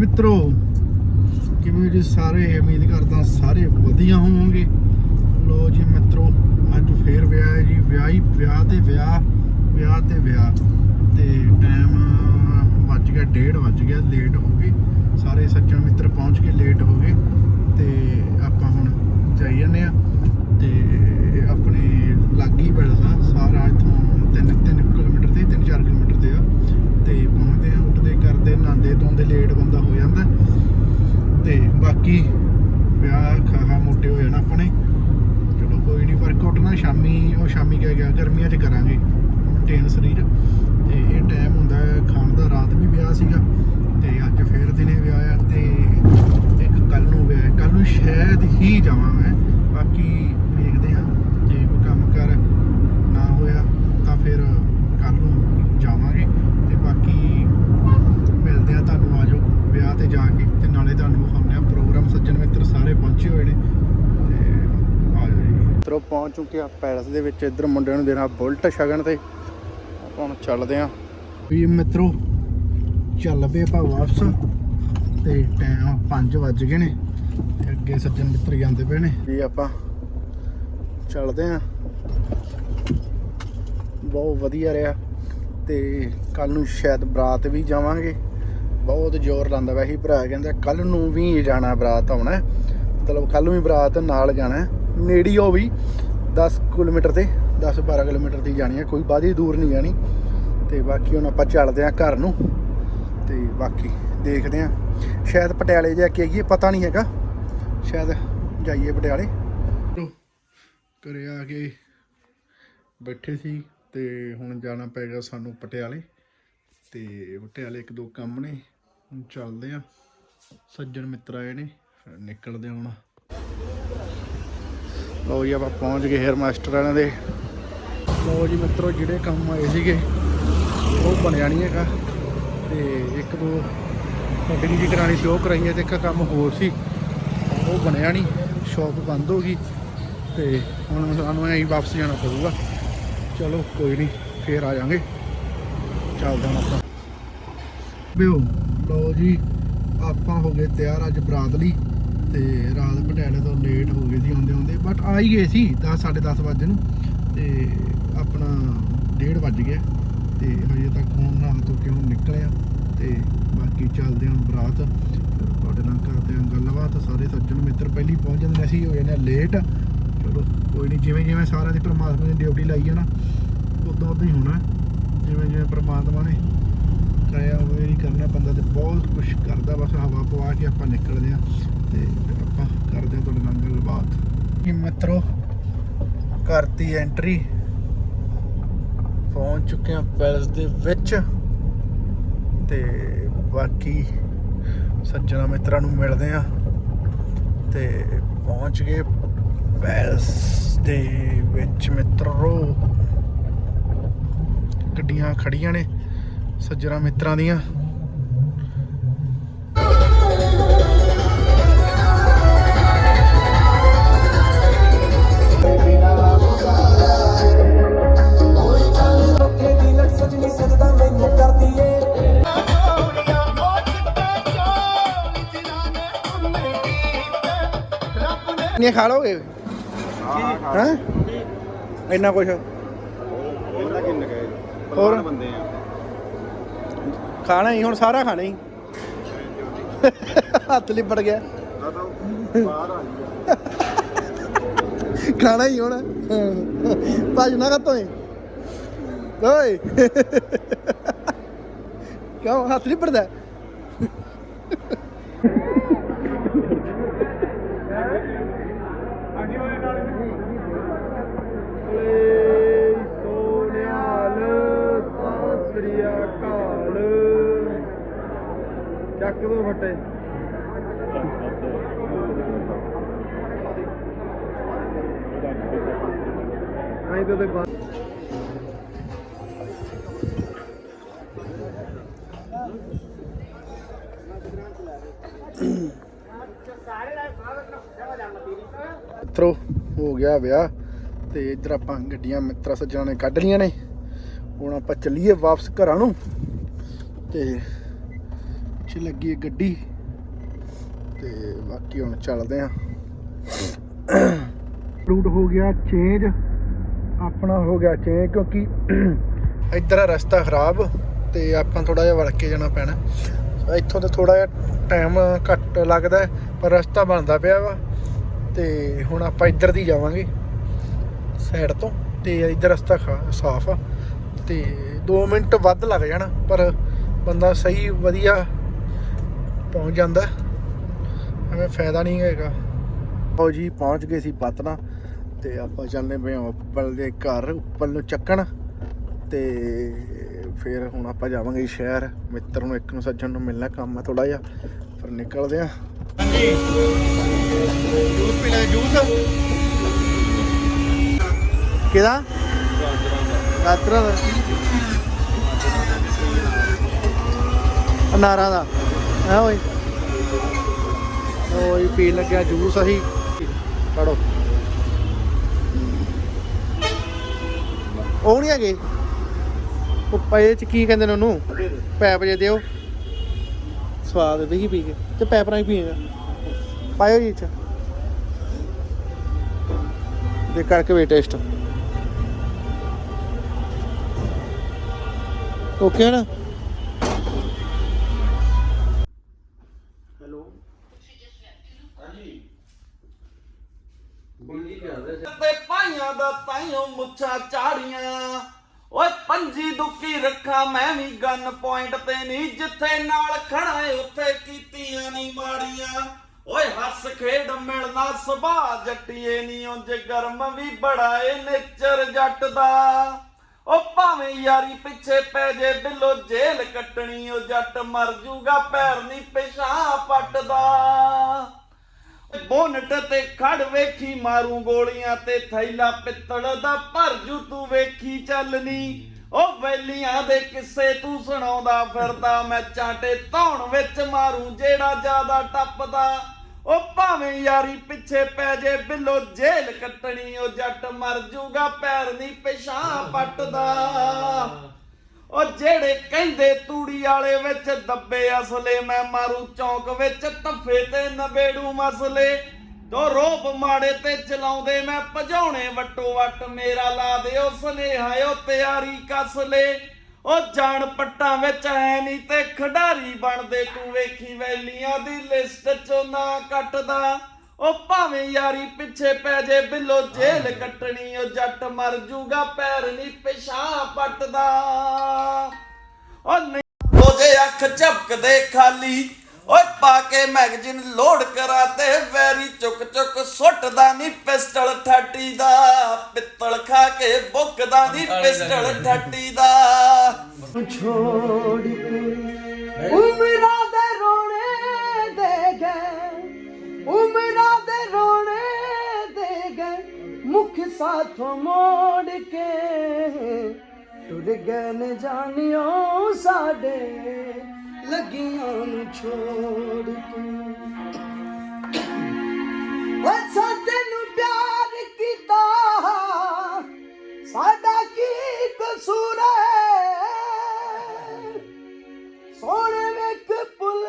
ਮਿੱਤਰੋ, ਕਿਵੇਂ ਜੀ ਸਾਰੇ ਉਮੀਦ ਕਰਦਾ ਸਾਰੇ ਵਧੀਆ ਹੋਵੋਗੇ। ਲੋ ਜੀ ਮਿੱਤਰੋ, ਅੱਜ ਫੇਰ ਵਿਆਹ ਹੈ ਜੀ, ਵਿਆਹ ਹੀ ਵਿਆਹ ਤੇ ਵਿਆਹ ਵਿਆਹ ਤੇ ਵਿਆਹ। ਤੇ ਟਾਈਮ ਵੱਜ ਗਿਆ 1:30 ਵੱਜ ਗਿਆ ਲੇਟ ਹੋ ਗਏ। ਸਾਰੇ ਸੱਜਣ ਮਿੱਤਰ ਪਹੁੰਚ ਕੇ ਲੇਟ ਹੋ ਗਏ। ਤੇ ਆਪਾਂ ਹੁਣ ਜਾਈ ਜਾਂਦੇ ਆ ਤੇ ਆਪਣੇ ਲਾਗੀ ਪੈਲਸਾ ਸਾਰਾ ਇਥੋਂ 3 3 ਕਿਲੋਮੀਟਰ ਤੇ 3 4 ਕਿਲੋਮੀਟਰ ਤੇ ਆ ਤੇ ਪਹੁੰਚਦੇ ਆ ਉੱਠਦੇ ਕਰਦੇ ਨਾਂਦੇ ਧੋਂਦੇ ਲੇਟ ਬੰਦਾ ਹੋ ਜਾਂਦਾ ਤੇ ਬਾਕੀ ਵਿਆਹ ਖਾਹਾ ਮੋਟੇ ਹੋ ਜਾਣਾ ਆਪਣੇ। ਚਲੋ ਕੋਈ ਨਹੀਂ ਵਰਕਆਊਟ ਨਾ ਸ਼ਾਮੀ, ਉਹ ਸ਼ਾਮੀ ਕਹਿ ਗਿਆ, ਗਰਮੀਆਂ 'ਚ ਕਰਾਂਗੇ। ਮੇਨਟੇਨ ਸਰੀਰ। ਤੇ ਇਹ ਟਾਈਮ ਹੁੰਦਾ ਹੈ ਖਾਣ ਦਾ ਰਾਤ ਵੀ ਵਿਆਹ ਸੀਗਾ ਤੇ ਅੱਜ ਫੇਰ ਦਿਨੇ ਵਿਆਹ ਆ ਤੇ ਇੱਕ ਕੱਲ ਨੂੰ ਵਿਆਹ ਕੱਲ ਨੂੰ ਸ਼ਾਇਦ ਹੀ ਜਾਵਾਂ ਮੈਂ ਬਾਕੀ ਵੇਖਦੇ ਆ ਜੇ ਕੋਈ ਕੰਮ ਕਰ ਨਾ ਹੋਇਆ ਤਾਂ ਫਿਰ ਕੱਲ ਨੂੰ ਜਾਵਾਂਗੇ ਤੇ ਬਾਕੀ ਮਿਲਦੇ ਆ ਤੁਹਾਨੂੰ ਆਜੋ ਵਿਆਹ ਤੇ ਜਾ ਕੇ ਤੇ ਨਾਲੇ ਤੁਹਾਨੂੰ ਵਿਖਾਉਂਦੇ ਆ ਪ੍ਰੋਗਰਾਮ ਸੱਜਣ ਮਿੱਤਰ ਸਾਰੇ ਪਹੁੰਚੇ ਹੋਏ ਨੇ। ਤੇ ਆਜੋ ਜੀ। ਮਿੱਤਰੋ ਪਹੁੰਚ ਚੁੱਕੇ ਆ ਪੈਲਸ ਦੇ ਵਿੱਚ। ਇੱਧਰ ਮੁੰਡਿਆਂ ਨੂੰ ਦੇਣਾ ਬੁਲਟ ਸ਼ਗਨ ਤੇ। ਆਪਾਂ ਹੁਣ ਚੱਲਦੇ ਆ ਵੀ ਮਿੱਤਰੋ ਚੱਲ ਪਏ ਆਪਾਂ ਵਾਪਸ। ਤੇ ਟਾਈਮ 5 ਵੱਜ ਗਏ ਨੇ। ਤੇ ਅੱਗੇ ਸੱਜਣ ਮਿੱਤਰ ਜਾਂਦੇ ਪਏ ਨੇ। ਵੀ ਆਪਾਂ ਚੱਲਦੇ ਆ ਬਹੁਤ ਵਧੀਆ ਰਿਹਾ। ਤੇ ਕੱਲ ਨੂੰ ਸ਼ਾਇਦ ਬਰਾਤ ਵੀ ਜਾਵਾਂਗੇ। ਬਹੁਤ ਜ਼ੋਰ ਲਾਉਂਦਾ ਵੈਸੇ ਭਰਾ। ਕਹਿੰਦਾ ਕੱਲ ਨੂੰ ਵੀ ਜਾਣਾ ਬਰਾਤ ਆਉਣਾ। ਮਤਲਬ ਕੱਲ ਨੂੰ ਵੀ ਬਰਾਤ ਨਾਲ ਜਾਣਾ ਨੇੜੀ ਨੇੜੇ ਉਹ ਵੀ 10 ਕਿਲੋਮੀਟਰ ਤੇ 10 12 ਕਿਲੋਮੀਟਰ ਦੀ ਜਾਣੀ ਹੈ। ਕੋਈ ਬਾਦੀ ਦੂਰ ਨਹੀਂ ਜਾਣੀ। ਤੇ ਬਾਕੀ ਹੁਣ ਆਪਾਂ ਚੱਲਦੇ ਆਂ ਘਰ ਨੂੰ। ਤੇ ਬਾਕੀ ਦੇਖਦੇ ਆਂ ਸ਼ਾਇਦ ਪਟਿਆਲੇ ਜਾ ਕੇ ਆਈਏ, ਪਤਾ ਨਹੀਂ ਹੈਗਾ। ਸ਼ਾਇਦ ਜਾਈਏ ਪਟਿਆਲੇ। ਘਰੇ ਆ ਕੇ ਬੈਠੇ ਸੀ ਤੇ ਹੁਣ ਜਾਣਾ ਪਏਗਾ ਸਾਨੂੰ ਪਟਿਆਲੇ। ਤੇ ਪਟਿਆਲੇ ਇੱਕ ਦੋ ਕੰਮ ਨੇ। ਹੁਣ ਚੱਲਦੇ ਆ ਸੱਜਣ ਮਿੱਤਰ ਆਏ ਨੇ। ਫਿਰ ਨਿਕਲਦੇ ਹੁਣ। ਲਓ ਜੀ, ਆਪਾਂ ਪਹੁੰਚ ਗਏ ਹੇਅਰ ਮਾਸਟਰ ਵਾਲਿਆਂ ਦੇ। ਲਓ ਜੀ, ਮਿੱਤਰੋ, ਜਿਹੜੇ ਕੰਮ ਆਏ ਸੀਗੇ, ਉਹ ਬਣਿਆ ਨਹੀਂ ਹੈਗਾ। ਤੇ ਇੱਕ ਦੋ ਕਟਿੰਗ ਜੀ ਕਰਾਣੀ ਸੀ, ਉਹ ਕਰਾਈ ਹੈ ਤੇ ਇੱਕ ਕੰਮ ਹੋਰ ਸੀ। ਉਹ ਬਣਿਆ ਨਹੀਂ ਸ਼ਾਪ ਬੰਦ ਹੋ ਗਈ। ਤੇ ਹੁਣ ਸਾਨੂੰ ਐਂ ਹੀ ਵਾਪਸ ਜਾਣਾ ਪਊਗਾ। ਚਲੋ, ਕੋਈ ਨਹੀਂ ਫੇਰ ਆ ਜਾਾਂਗੇ ਚੱਲਦੇ ਹਾਂ ਆਪਾਂ। ਬਿਓ ਲਓ ਜੀ, ਆਪਾਂ ਹੋ ਗਏ ਤਿਆਰ ਅੱਜ ਬਰਾਤ ਲਈ। ਤੇ ਰਾਤ ਪਟਿਆਲੇ ਤੋਂ ਲੇਟ ਹੋ ਗਏ ਸੀ ਆਉਂਦੇ ਆਉਂਦੇ ਬਟ ਆ ਹੀ ਗਏ ਸੀ 10 10:30 ਵਜੇ ਨੂੰ ਤੇ ਆਪਣਾ 1:30 ਵੱਜ ਗਿਆ। ਤੇ ਹਜੇ ਤੱਕ ਹੁਣ ਨਾ ਤੋਂ ਕਿਉਂ ਨਿਕਲਿਆ। ਤੇ ਬਾਕੀ ਚੱਲਦੇ ਹਾਂ ਬਰਾਤ। ਤੁਹਾਡੇ ਨਾਲ ਕਰਦੇ ਹਾਂ ਗੱਲਬਾਤ। ਸਾਰੇ ਸੱਜਣ ਮਿੱਤਰ ਪਹਿਲੀ ਪਹੁੰਚ ਜਾਂਦੇ ਨੇ, ਅਸੀਂ ਹੋ ਜਾਂਦੇ ਹਾਂ ਲੇਟ ਚਲੋ, ਕੋਈ ਨਹੀਂ ਜਿਵੇਂ ਜਿਵੇਂ ਸਾਰਿਆਂ ਦੀ ਪ੍ਰਮਾਤਮਾ ਨੇ ਡਿਊਟੀ ਲਾਈ ਹੈ ਨਾ, ਉਦੋਂ ਉਦੋਂ ਹੀ ਹੋਣਾ। ਜਿਵੇਂ ਜਿਵੇਂ ਪ੍ਰਮਾਤਮਾ ਨੇ ਕਰਿਆ ਹੋਵੇ ਹੀ ਕਰਨਾ। ਬੰਦਾ ਤੇ ਬਹੁਤ ਕੁਝ ਕਰਦਾ, ਬਸ ਹਵਾ ਪਵਾ ਕੇ ਆਪਾਂ ਨਿਕਲਦੇ ਆ ਤੇ ਆਪਾਂ ਕਰਦੇ ਹਾਂ ਤੁਹਾਡੇ ਨਾਲ ਗੱਲਬਾਤ। ਕੀ ਮਿੱਤਰੋ ਕਰਤੀ ਐਂਟਰੀ ਪਹੁੰਚ ਚੁੱਕੇ ਹਾਂ ਪੈਲਸ ਦੇ ਵਿੱਚ ਤੇ ਬਾਕੀ ਸੱਜਣਾ ਮਿੱਤਰਾਂ ਨੂੰ ਮਿਲਦੇ ਆ ਤੇ ਪਹੁੰਚ ਗਏ ਪੈਲਸ ਦੇ ਵਿੱਚ ਮਿੱਤਰੋ। ਗੱਡੀਆਂ ਖੜੀਆਂ ਨੇ ਸੱਜਣਾ ਮਿੱਤਰਾਂ ਦੀਆਂ। ਨਹੀਂ ਖਾ ਲੋਗੇ ਹਾਂ ਇੰਨਾ ਕੁਝ ਇਹਨਾਂ ਕਿੰਨੇ ਗਏ ਹੋਰ? ਬੰਦੇ ਆ। ਖਾਣਾ ਹੀ ਹੁਣ ਸਾਰਾ ਖਾਣਾ ਹੀ। ਹੱਥ ਲਿਪੜ ਗਿਆ। ਖਾਣਾ ਹੀ ਹੁਣ। ਭੱਜ ਨਾ ਕੱਤੋਂ ਓਏ। ਕਿਉਂ? ਹੱਥ ਲਿਪੜਦਾ ਚੱਕ ਦੋ ਫੱਟੇ ਆਈ ਤਾਂ ਮਿੱਤਰੋ, ਹੋ ਗਿਆ ਵਿਆਹ ਤੇ ਇੱਧਰ ਆਪਾਂ ਗੱਡੀਆਂ ਮਿੱਤਰਾ ਸੱਜਣਾ ਨੇ ਕੱਢ ਲੀਆਂ ਨੇ। ਹੁਣ ਆਪਾਂ ਚੱਲੀਏ ਵਾਪਸ ਘਰਾਂ ਨੂੰ ਤੇ ਪਿੱਛੇ ਲੱਗੀ ਹੈ ਗੱਡੀ ਤੇ ਬਾਕੀ ਹੁਣ ਚੱਲਦੇ ਆ ਰੂਟ ਹੋ ਗਿਆ ਚੇਂਜ, ਆਪਣਾ ਹੋ ਗਿਆ ਚੇਂਜ ਕਿਉਂਕਿ ਇੱਧਰ ਰਸਤਾ ਖਰਾਬ ਤੇ ਆਪਾਂ ਥੋੜਾ ਜਿਹਾ ਵੜ ਕੇ ਜਾਣਾ ਪੈਣਾ। ਇੱਥੋਂ ਤੇ ਥੋੜਾ ਜਿਹਾ ਟਾਈਮ ਘੱਟ ਲੱਗਦਾ ਪਰ ਰਸਤਾ ਬਣਦਾ ਪਿਆ ਵਾ ਤੇ ਹੁਣ ਆਪਾਂ ਇੱਧਰ ਦੀ ਜਾਵਾਂਗੇ ਸਾਈਡ ਤੋਂ ਤੇ ਇੱਧਰ ਰਸਤਾ ਖਾ- ਸਾਫ਼ ਆ ਤੇ 2 ਮਿੰਟ ਵੱਧ ਲੱਗ ਜਾਣਾ, ਪਰ ਬੰਦਾ ਸਹੀ ਵਧੀਆ ਪਹੁੰਚ ਜਾਂਦਾ। ਐਵੇਂ ਫਾਇਦਾ ਨਹੀਂ ਹੈਗਾ। ਆਓ ਜੀ, ਪਹੁੰਚ ਗਏ ਸੀ ਪਤਨਾ ਤੇ ਆਪਾਂ ਚੱਲਨੇ ਪਏ ਹਾਂ ਉੱਪਲ ਦੇ ਘਰ, ਉੱਪਲ ਨੂੰ ਚੱਕਣ। ਤੇ ਫਿਰ ਹੁਣ ਆਪਾਂ ਜਾਵਾਂਗੇ ਸ਼ਹਿਰ। ਮਿੱਤਰ ਨੂੰ, ਇੱਕ ਨੂੰ ਸੱਜਣ ਨੂੰ ਮਿਲਣਾ ਕੰਮ ਹੈ ਥੋੜਾ ਜਿਹਾ, ਫਿਰ ਨਿਕਲਦੇ ਆ ਹਾਂਜੀ ਜੂਸ ਪੀਣਾ ਜੂਸ ਕਿਹਦਾ? ਗਾਤਰਾ ਦਾ। ਅਨਾਰਾਂ ਦਾ। ਹੈ ਓਏ। ਓਏ ਪੀ ਲੱਗਿਆ ਜੂਸ ਅਸੀਂ ਪੜੋ ਉਹ ਨਹੀਂ ਹੈਗੇ। ਉਹ ਪਏ ਚ ਕੀ ਕਹਿੰਦੇ ਨੇ ਉਹਨੂੰ? ਪੈਪ ਜੇ ਦਿਓ। ਸਵਾਦ ਦੇਖੀ ਪੀ ਕੇ। ਤੇ ਪੈਪ ਨਾਲ ਹੀ ਪੀਏਗਾ ਪਾਇਓ ਜੀ ਚ। ਦੇ ਕਰਕੇ ਵੇ ਟੇਸਟ ਓਕੇ ਨਾ? ਪੰਜੀ ਦੁੱਕੀ ਰੱਖਾਂ, ਮੈਂ ਵੀ ਗਨ ਪੁਆਇੰਟ ਤੇ ਨਹੀਂ ਜਿੱਥੇ ਨਾਲ ਖੜਾ ਏ, ਉੱਥੇ ਕੀਤੀਆਂ ਨਹੀਂ ਮਾੜੀਆਂ। ਓਏ ਹੱਸ ਖੇਡ ਮਿਲਣਾ ਸੁਭਾ ਜੱਟੀਏ ਨਹੀਂ ਉਂਝ, ਗਰਮ ਵੀ ਬੜਾ ਏ, ਨੇਚਰ ਜੱਟ ਦਾ। ਓ ਭਾਵੇਂ ਯਾਰੀ ਪਿੱਛੇ ਪੈ ਜੇ, ਬਿੱਲੋ ਜੇਲ ਕੱਟਣੀ ਉਹ ਜੱਟ ਮਰ ਜੂਗਾ, ਪੈਰ ਨਹੀਂ ਪਿਛਾਂ ਪੱਟਦਾ। ਬੋਨਟ ਤੇ ਖੜ ਵੇਖੀ, ਮਾਰੂ ਗੋਲੀਆਂ ਤੇ ਥੈਲਾ ਪਿੱਤਲ ਦਾ, ਭਰ ਜੂ ਤੂੰ ਵੇਖੀ ਚੱਲਨੀ ਉਹ ਵੈਲੀਆਂ ਦੇ ਕਿੱਸੇ ਤੂੰ ਸੁਣਾਉਂਦਾ ਫਿਰਦਾ, ਮੈਂ ਚਾਂਟੇ ਧੌਣ ਵਿੱਚ ਮਾਰੂ, ਜਿਹੜਾ ਜ਼ਿਆਦਾ ਟੱਪਦਾ। ਉਹ ਭਾਵੇਂ ਯਾਰੀ ਪਿੱਛੇ ਪੈ ਜੇ, ਬਿੱਲੋ ਜੇਲ ਕੱਟਣੀ, ਉਹ ਜੱਟ ਮਰ ਜੂਗਾ, ਪੈਰ ਨਹੀਂ ਪਿਛਾਂ ਪੱਟਦਾ। ਉਹ ਜਿਹੜੇ ਕਹਿੰਦੇ ਤੂੜੀ ਵਾਲੇ ਵਿੱਚ ਦੱਬੇ ਅਸਲੇ, ਮੈਂ ਮਾਰੂ ਚੌਂਕ ਵਿੱਚ ਟੱਫੇ ਤੇ ਨਵੇੜੂ ਮਸਲੇ। ਤੋ ਰੋਪ ਮਾੜੇ ਤੇ ਚਲਾਉਂਦੇ ਮੈਂ ਭਜਾਉਣੇ ਵਟੋ ਵਟ ਮੇਰਾ ਲਾ ਦਿਓ ਸੁਨੇਹਾ ਓ ਤਿਆਰੀ ਕਸ ਲੈ। ਉਹ ਜਾਣ ਪੱਟਾਂ ਵਿੱਚ ਐ ਨਹੀਂ ਤੇ ਖਿਡਾਰੀ ਬਣਦੇ ਤੂੰ ਵੇਖੀ ਵੈਲੀਆਂ ਦੀ ਲਿਸਟ ਚੋਂ ਨਾ ਕੱਟਦਾ। ਉਹ ਭਾਵੇਂ ਯਾਰੀ ਪਿੱਛੇ ਪੈ ਜੇ ਬਿੱਲੋ ਜੇਲ ਕੱਟਣੀ ਉਹ ਜੱਟ ਮਰ ਜੂਗਾ ਪੈਰ ਨਹੀਂ ਪਿਛਾਂ ਪੱਟਦਾ। ਉਹ ਨਹੀਂ ਉਹਦੇ ਅੱਖ ਝਪਕਦੇ ਖਾਲੀ ਓਏ ਪਾ ਕੇ ਮੈਗਜ਼ੀਨ ਲੋਡ ਕਰਾ ਤੇ ਵੈਰੀ ਚੁੱਕ ਚੁੱਕ ਸੁੱਟਦਾ ਨਹੀਂ ਪਿਸਟਲ ਠਾਟੀ ਦਾ ਪਿੱਤਲ ਖਾ ਕੇ ਬੁੱਕਦਾ ਨਹੀਂ ਪਿਸਟਲ ਠਾਟੀ ਦਾ। ਛੋੜ ਕੇ ਉਮਰਾਂ ਦੇ ਰੋਣੇ ਦੇ ਗਏ ਉਮਰਾਂ ਦੇ ਰੋਣੇ ਦੇ ਗਏ ਮੁਖ ਸਾਥੋਂ ਮੋੜ ਕੇ ਟੁਰ ਗਏ ਨੇ ਜਾਣਿਓ ਸਾਡੇ। ਲੱਗੀਆਂ ਨੂੰ ਛੋੜ ਕੇ। ਓ ਸਾਡੇ ਨੂੰ ਪਿਆਰ ਕੀਤਾ। ਸਾਡਾ ਕੀ ਕਸੂਰ ਹੈ? ਸੋਹਣੇ ਵੇਖ ਭੁੱਲ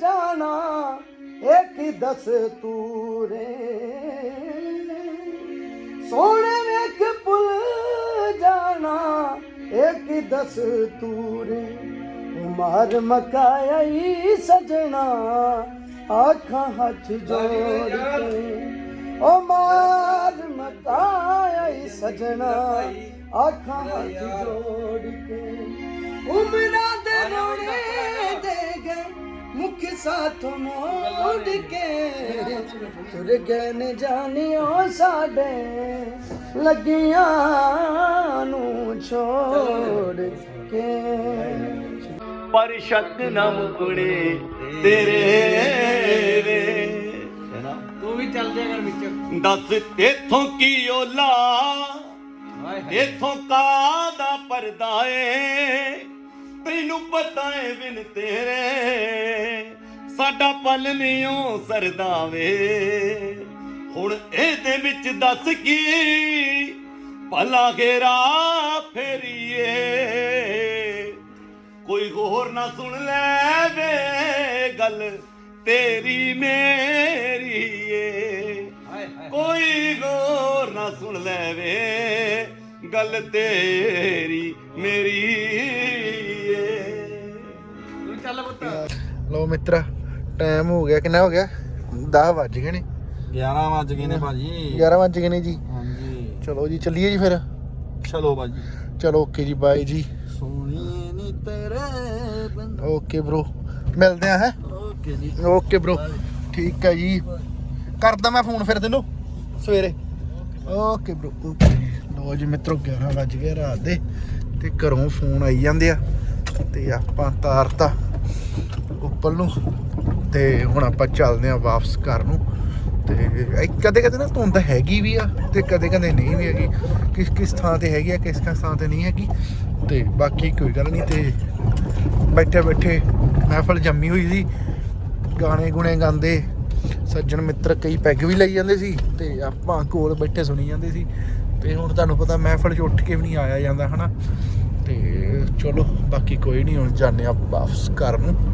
ਜਾਣਾ, ਇੱਕ ਦਸ ਤੂਰੇ ਸੋਹਣੇ ਵੇਖ ਭੁੱਲ ਜਾਣਾ, ਇੱਕ ਦਸ ਤੂਰੇ ਮਾਰ ਮਕਾਈ ਸਜਣਾ, ਆਖਾਂ ਹੱਥ ਜੋੜ ਕੇ। ਓ ਮਾਰ ਮਕਾਈ ਸਜਣਾ, ਆਖਾਂ ਹੱਥ ਜੋੜ ਕੇ। ਉਮਰਾਂ ਦੇ ਰੋਣੇ ਦੇ ਗਏ, ਮੁਖ ਸਾਥ ਮੋੜ ਕੇ। ਤੁਰ ਗਏ ਨੇ ਜਾਣਿਓ ਸਾਡੇ, ਲੱਗੀਆਂ ਨੂੰ ਛੋੜ ਕੇ। ਪਰ ਸ਼ੱਕ ਨਾ ਮੁਕਣੇ ਤੇਰੇ ਵੇ। ਤੂੰ ਵੀ ਚੱਲ ਜਾ ਕਰ ਵਿੱਚ। ਦੱਸ ਤੇਥੋਂ ਕੀ ਓਲਾ ਇਥੋਂ ਕਾਦਾ ਪਰਦਾ ਏ? ਤੈਨੂੰ ਪਤਾ ਏ ਬਿਨ ਤੇਰੇ ਸਾਡਾ ਪਲ ਨਿਓ ਸਰਦਾ ਵੇ। ਹੁਣ ਇਹਦੇ ਵਿੱਚ ਦੱਸ ਕੀ ਭਲਾ ਘੇਰਾ ਫੇਰੀਏ। ਕੋਈ ਹੋਰ ਨਾ ਸੁਣ ਲੈ ਵੇ ਗੱਲ ਤੇਰੀ ਮੇਰੀ ਏ। ਕੋਈ ਹੋਰ ਨਾ ਸੁਣ ਲੈ ਵੇ ਗੱਲ ਤੇਰੀ ਮੇਰੀ ਏ। ਤੂੰ ਚੱਲ ਪੁੱਤ। ਲੋ ਮਿੱਤਰਾ ਟਾਈਮ ਹੋ ਗਿਆ ਕਿੰਨਾ ਹੋ ਗਿਆ? 10 ਵੱਜ ਗਏ ਨੇ। 11 ਵੱਜ ਗਏ ਨੇ ਭਾਜੀ। 11 ਵੱਜ ਗਏ ਨੇ ਜੀ। ਹਾਂਜੀ। ਚਲੋ ਜੀ ਚੱਲੀਏ ਜੀ ਫਿਰ। ਚਲੋ ਭਾਜੀ। ਚਲੋ ਓਕੇ ਜੀ ਬਾਏ ਜੀ। ਸੋਹਣੀ ਨੀ ਤੇਰੇ ਓਕੇ ਬ్రో ਮਿਲਦੇ ਆ ਹੈ? ਓਕੇ ਜੀ। ਓਕੇ ਬ్రో ਠੀਕ ਹੈ ਜੀ। ਕਰਦਾ ਮੈਂ ਫੋਨ ਫਿਰ ਤੈਨੂੰ ਸਵੇਰੇ। ਓਕੇ ਬ్రో ਓਕੇ ਲੋ ਜੀ ਮਿੱਤਰੋ 11 ਵਜ ਗਿਆ ਰਾਤ ਦੇ ਤੇ ਘਰੋਂ ਫੋਨ ਆਈ ਜਾਂਦੇ ਆ ਤੇ ਆਪਾਂ ਤਾਰਤਾ ਉੱਪਰ ਨੂੰ ਤੇ ਹੁਣ ਆਪਾਂ ਚੱਲਦੇ ਆ ਵਾਪਸ ਘਰ ਨੂੰ ਤੇ ਕਦੇ ਕਦੇ ਨਾ ਧੁੰਦ ਹੈਗੀ ਵੀ ਆ ਤੇ ਕਦੇ ਕਦੇ ਨਹੀਂ ਵੀ ਹੈਗੀ। ਕਿਸ ਕਿਸ ਥਾਂ ਤੇ ਹੈਗੀ ਆ ਕਿਸ ਕਿਸ ਥਾਂ ਤੇ ਨਹੀਂ ਹੈਗੀ। ਤੇ ਬਾਕੀ ਕੋਈ ਗੱਲ ਨਹੀਂ ਤੇ ਬੈਠੇ ਬੈਠੇ ਮਹਿਫਲ ਜੰਮੀ ਹੋਈ ਸੀ। ਗਾਣੇ ਗੁਣੇ ਗਾਉਂਦੇ ਸੱਜਣ ਮਿੱਤਰ ਕਈ ਪੈਗ ਵੀ ਲਈ ਜਾਂਦੇ ਸੀ ਤੇ ਆਪਾਂ ਕੋਲ ਬੈਠੇ ਸੁਣੀ ਜਾਂਦੇ ਸੀ। ਤੇ ਹੁਣ ਤੁਹਾਨੂੰ ਪਤਾ ਮਹਿਫਲ 'ਚ ਉੱਠ ਕੇ ਵੀ ਨਹੀਂ ਆਇਆ ਜਾਂਦਾ, ਹਨਾ। ਤੇ ਚਲੋ, ਬਾਕੀ ਕੋਈ ਨਹੀਂ, ਹੁਣ ਜਾਂਦੇ ਆ ਵਾਪਸ ਘਰ ਨੂੰ।